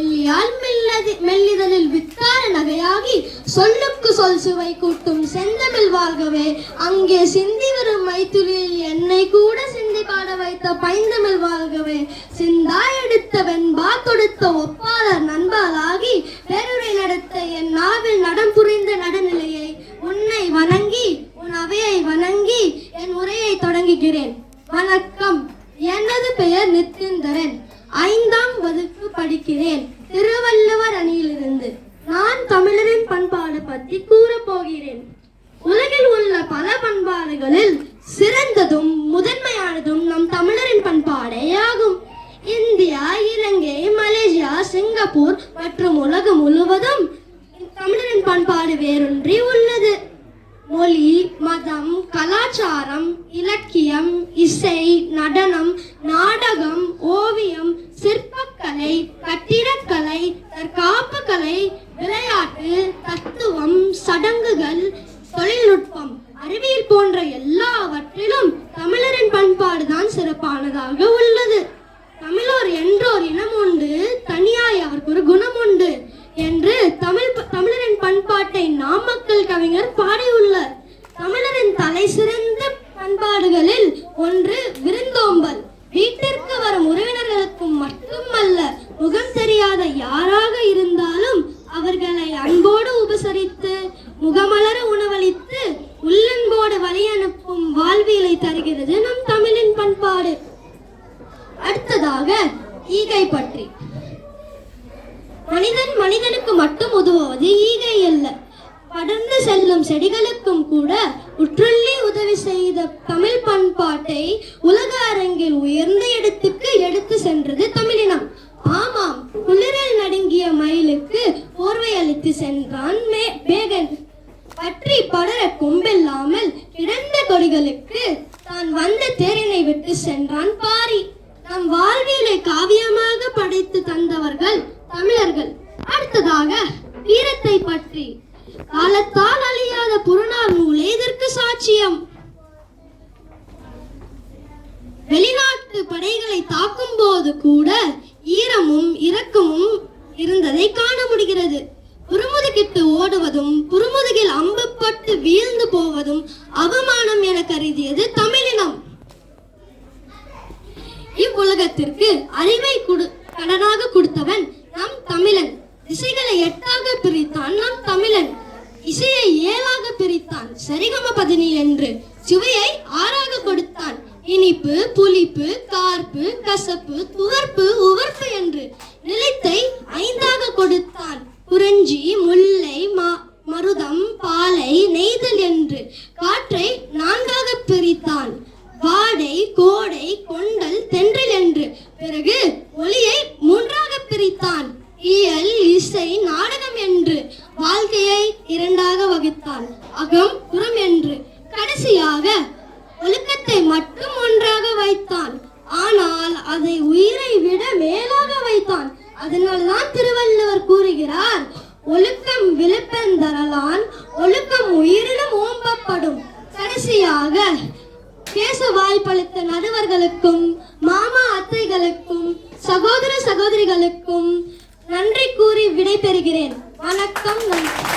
மெல்லியால் மெல்லது மெல்லிதழில் வித்தார நகையாகி சொல்லுக்கு சொல் சுவை கூட்டும் செந்தமிழ் வாழ்கவே. அங்கே சிந்தி வரும் மைத்துளியில் என்னை கூட சிந்தி பாட வைத்த பைந்தமிழ் வாழ்கவே. சிந்தாய் எடுத்த வெண்பா தொடுத்த ஒப்பாளர் நண்பாளாகி பேருரை நடத்த என் நாவில் நடம் புரிந்த நடுநிலையை. உன்னை வணங்கி உன் அவையை வணங்கி என் உரையை தொடங்குகிறேன். வணக்கம். எனது பெயர் நித்திந்தரன் ஐந்தாம் வகுப்பு படிக்கிறேன். திருவள்ளுவர் அணியிலிருந்து நான் தமிழரின் பண்பாடு பற்றி கூறப் போகிறேன். உலகில் உள்ள பல பண்பாடுகளில் சிறந்ததும் முதன்மையானதும் நம் தமிழரின் பண்பாடே ஆகும். இந்தியா இலங்கை மலேசியா சிங்கப்பூர் மற்றும் உலகம் முழுவதும் தமிழரின் பண்பாடு வேறொன்றி உள்ளது. மொழி மதம் கலாச்சாரம் இலக்கியம் இசை நடனம் நாடகம் ஓவியம் சிற்பக்கலை கட்டிடக்கலை தற்காப்பு கலை விளையாட்டு தத்துவம் சடங்குகள் தொழில்நுட்பம் அறிவியல் போன்ற எல்லாவற்றிலும் தமிழரின் பண்பாடு தான் சிறப்பானதாக உள்ளது. தமிழோர் என்றோர் இனம் உண்டு தனியாய் அவருக்கு ஒரு குணம் உண்டு என்று தமிழ் தமிழரின் பண்பாட்டை நாமக்கல் கவிஞர் பாடியுள்ளார். தமிழரின் தலை சிறந்த பண்பாடுகளில் ஒன்று பற்றி. மனிதன் மனிதனுக்கு மட்டும் உதவுவது ஈகை அல்ல. படர்ந்து செல்லும் செடிகளுக்கும் கூட உற்றுள்ளி உதவி செய்த தமிழ் பண்பாட்டை உலக அரங்கில் உயர்ந்த இடத்துக்கு எடுத்து சென்றது தமிழினம். ஆமாம் குளிரில் நடுங்கிய மயிலுக்கு போர்வை அளித்து சென்றான் மே பேகன் பற்றி படர கொம்பில்லாமல் கிடந்த கொடிகளுக்கு தான் வந்த தேரினை விட்டு சென்றான் பாரி. நம் வாழ்வியலை காவியம் அலட்சியம். வெளிநாட்டு படைகளை தாக்கும் போது கூட ஈரமும் இரக்கமும் இருந்ததை காண முடிகிறது. புறமுதுகிட்டு ஓடுவதும் புறமுதுகில் அம்புப்பட்டு வீழ்ந்து போவதும் அவமானம் என கருதியது தமிழினம் இவ்வுலகத்திற்கு அறிவை கொடு கடனாக கொடுத்தவன் நம் தமிழன். திசைகளை எட்டாக பிரித்தான் நம் தமிழன். இசையை ஏழாக பிரித்தான் சரிகம பதினி என்று சுவையை ஆறாக கொடுத்தான் இனிப்பு புளிப்பு கார்ப்பு கசப்பு துவர்ப்பு உவர்ப்பு என்று நிலைத்தை ஐந்தாக கொடுத்தான். குறிஞ்சி முல்லை மா மருதம் பாலை நெய்தல் என்று காற்றை நான்காக பிரித்தான். வாடை கோடை கொண்டல் தென்றல் என்று பிறகு ஒளியை மூன்றாக பிரித்தான். இயல் இசை நாடகம் என்று வாழ்க்கையை இரண்டாக வகுத்தான். அகம் புறம் என்று கடைசியாக ஒழுக்கத்தை மட்டும் ஒன்றாக வைத்தான். ஆனால் அதை உயிரை விட மேலாக வைத்தான். அதனால்தான் திருவள்ளுவர் கூறுகிறார் ஒழுக்கம் விழுப்பெந்தரலான் ஒழுக்கம் உயிரிலும் ஓம்பப்படும். கடைசியாக கேச வாய்ப்பளித்த நடுவர்களுக்கும் மாமா அத்தைகளுக்கும் சகோதர சகோதரிகளுக்கும் நன்றி கூறி விடைபெறுகிறேன். வணக்கம் நன்றி.